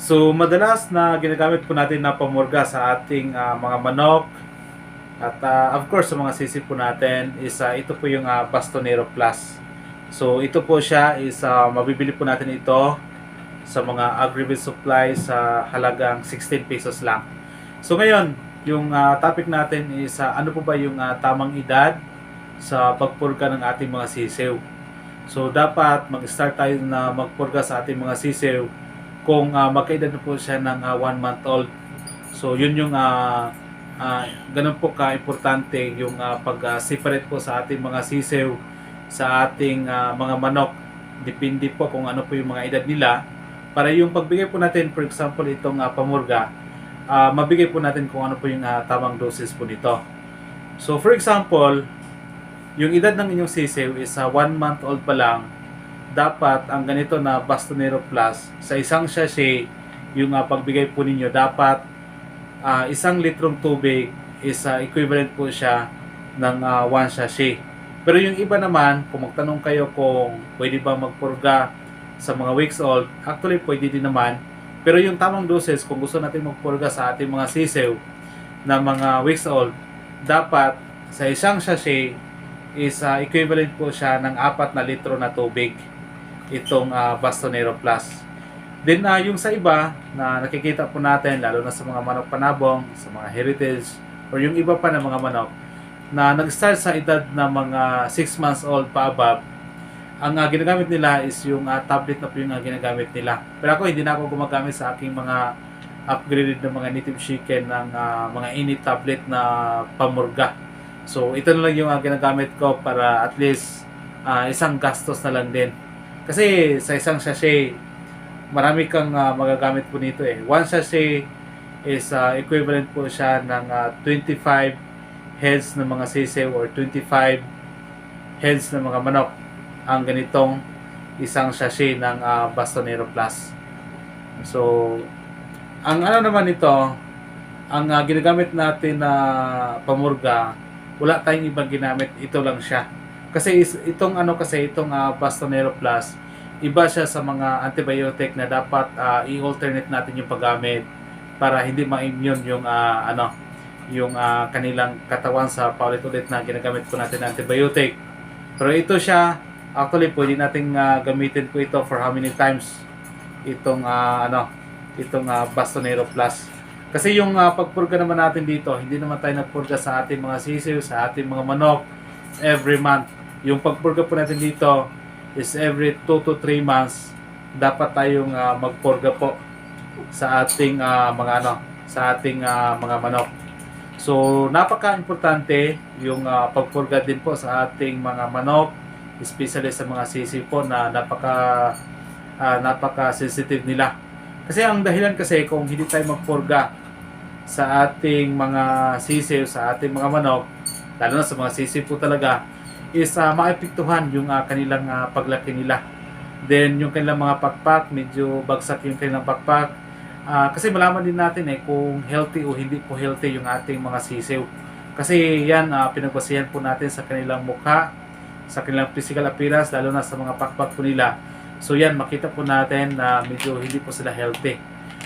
So, madalas na ginagamit po natin na pamurga sa ating ah, mga manok at ah, of course sa mga sisip po natin is ah, ito po yung ah, Bastonero Plus. So, ito po siya is ah, mabibili po natin ito sa mga agri supply sa halagang 16 pesos lang. So, ngayon, yung ah, topic natin is ah, ano po ba yung ah, tamang edad sa pagpurga ng ating mga sisiw. So, dapat mag-start tayo na magpurga sa ating mga sisiw kung uh, magkaedad na po siya ng 1 month old. So yun yung uh, uh, ganun po ka-importante yung uh, pag-separate po sa ating mga sisew sa ating uh, mga manok. Depende po kung ano po yung mga edad nila. Para yung pagbigay po natin, for example, itong uh, pamurga, uh, mabigay po natin kung ano po yung uh, tamang doses po nito. So for example, yung edad ng inyong sisew is 1 month old pa lang, dapat ang ganito na Bastonero Plus sa isang sachet yung uh, pagbigay po ninyo dapat uh, isang litrong tubig is uh, equivalent po siya ng uh, one sachet. Pero yung iba naman, kung magtanong kayo kung pwede ba magpurga sa mga weeks old, actually pwede din naman. Pero yung tamang doses, kung gusto natin magpurga sa ating mga sisew na mga weeks old, dapat sa isang sachet is uh, equivalent po siya ng apat na litro na tubig itong uh, Bastonero Plus. Then uh, yung sa iba na nakikita po natin lalo na sa mga manok panabong, sa mga heritage or yung iba pa na mga manok na nag-start sa edad na mga 6 months old pa above, ang uh, ginagamit nila is yung uh, tablet na po yung uh, ginagamit nila. Pero ako hindi na ako gumagamit sa aking mga upgraded na mga native chicken ng uh, mga init tablet na pamurga. So ito na lang yung uh, ginagamit ko para at least uh, isang gastos na lang din. Kasi sa isang sachet, marami kang uh, magagamit po nito eh. One sachet is uh, equivalent po siya ng uh, 25 heads ng mga sisew or 25 heads ng mga manok ang ganitong isang sachet ng uh, Bastonero Plus. So, ang ano naman ito, ang uh, ginagamit natin na uh, pamurga, wala tayong ibang ginamit, ito lang siya. Kasi itong ano kasi itong uh, Bastonero Plus, iba siya sa mga antibiotic na dapat uh, i-alternate natin yung paggamit para hindi ma-immune yung uh, ano yung uh, kanilang katawan sa paulit-ulit na ginagamit po natin na antibiotic. Pero ito siya, actually pwede nating uh, gamitin po ito for how many times itong uh, ano itong uh, Bastonero Plus. Kasi yung uh, pagpurga naman natin dito, hindi naman tayo nagpurga sa ating mga sisiw, sa ating mga manok every month yung pagpurga po natin dito is every 2 to 3 months dapat tayong uh, magpurga po sa ating uh, mga ano sa ating uh, mga manok. So napaka-importante yung uh, pagpurga din po sa ating mga manok, especially sa mga sisi po na napaka uh, napaka-sensitive nila. Kasi ang dahilan kasi kung hindi tayo magpurga sa ating mga sisiw, sa ating mga manok, lalo na sa mga sisiw po talaga, is uh, maepektuhan yung uh, kanilang uh, paglaki nila. Then yung kanilang mga pakpak, medyo bagsak yung kanilang pakpak. Uh, kasi malaman din natin eh kung healthy o hindi po healthy yung ating mga sisiw. Kasi yan, uh, pinagbasihan po natin sa kanilang mukha, sa kanilang physical appearance, lalo na sa mga pakpak po nila. So yan, makita po natin na medyo hindi po sila healthy.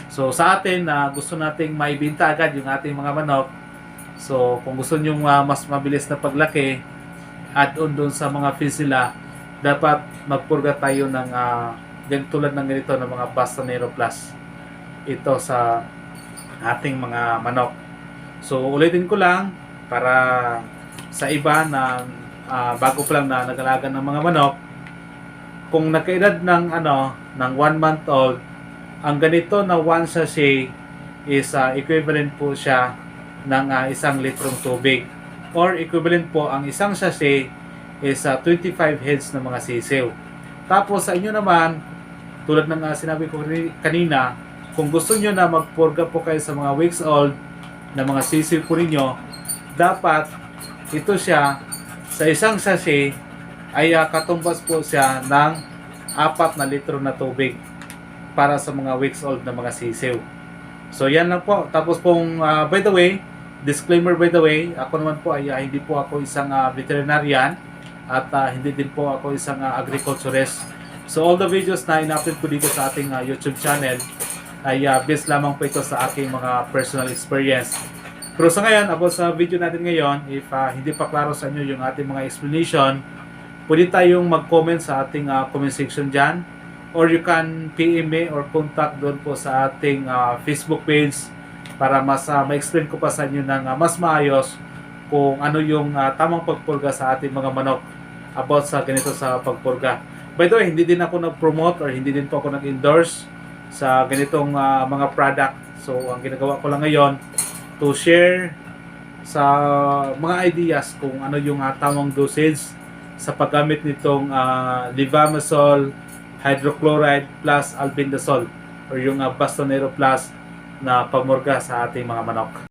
So sa atin, uh, gusto nating maibinta agad yung ating mga manok. So kung gusto nyo uh, mas mabilis na paglaki, add-on doon sa mga fees nila, dapat magpurga tayo ng uh, tulad ng ganito ng mga Bastonero Plus. Ito sa ating mga manok. So ulitin ko lang para sa iba na uh, bago pa lang na nagalaga ng mga manok, kung nagkaedad ng ano ng 1 month old, ang ganito na 1 sachet is uh, equivalent po siya ng uh, isang litrong tubig or equivalent po ang isang sachet is uh, 25 heads ng mga sisiw. Tapos sa inyo naman, tulad ng uh, sinabi ko kanina, kung gusto nyo na magpurga po kayo sa mga weeks old na mga sisiw po ninyo, dapat ito siya sa isang sachet ay uh, katumbas po siya ng apat na litro na tubig para sa mga weeks old na mga sisiw. So yan lang po. Tapos pong uh, by the way, Disclaimer by the way, ako naman po ay uh, hindi po ako isang uh, veterinarian at uh, hindi din po ako isang uh, agriculturist. So all the videos na in-upload ko dito sa ating uh, YouTube channel ay uh, based lamang po ito sa aking mga personal experience. Pero sa ngayon, about sa video natin ngayon, if ah, hindi pa klaro sa inyo yung ating mga explanation, pwede tayong mag-comment sa ating ah, comment section dyan. Or you can PM me or contact doon po sa ating ah, Facebook page para mas ah, ma-explain ko pa sa inyo ng ah, mas maayos kung ano yung ah, tamang pagpurga sa ating mga manok about sa ganito sa pagpurga. By the way, hindi din ako nag-promote or hindi din po ako nag-endorse sa ganitong ah, mga product. So, ang ginagawa ko lang ngayon, to share sa mga ideas kung ano yung ah, tamang dosage sa paggamit nitong uh, levamisole hydrochloride plus albendazole or yung uh, bastonero plus na pamurga sa ating mga manok.